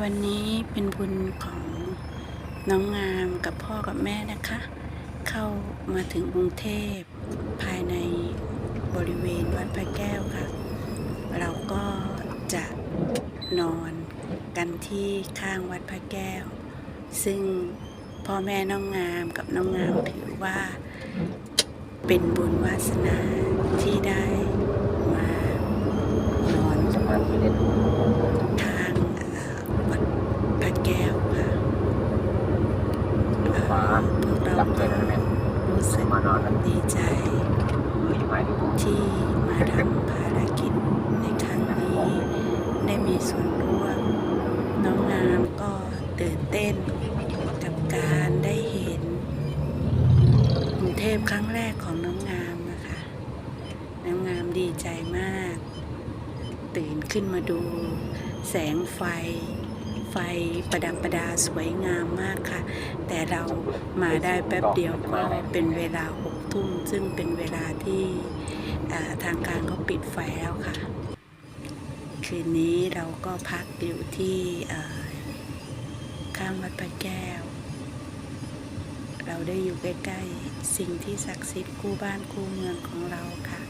วันนี้เป็นบุญของน้องงามกับพ่อกับแม่นะคะ เข้ามาถึงกรุงเทพภายในบริเวณวัดพระแก้วค่ะ เราก็จะนอนกันที่ข้างวัดพระแก้ว ซึ่งพ่อแม่น้องงามกับน้องงามถือว่า เป็นบุญวาสนาที่ได้มานอน สะพานที่เด็ด ทางเอ่อวัดพระแก้วค่ะเอ่อ ฟ้า พวกเรา รับเกิ ก็ นนะแม่ รู้สึก มานอนแล้ว ดีใจที่มาทำภารกิจในครั้งนี้ ได้มีส่วนร่วม น้องงามก็ตื่นเต้นกับการได้เห็นกรุงเทพครั้งแรกของน้องงามนะคะ น้องงามดีใจมาก ตื่นขึ้นมาดูแสงไฟ ไฟประดับประดาสวยงามมากค่ะ แต่เรามาได้แป๊บเดียวก็เป็นเวลาหกทุ่มซึ่งเป็นเวลาที่ทางการเขาปิดไฟแล้วค่ะ คืนนี้เราก็พักอยู่ที่ข้างวัดพระแก้ว เราได้อยู่ใกล้ๆสิ่งที่ศักดิ์สิทธิ์คู่บ้านคู่เมืองของเราค่ะ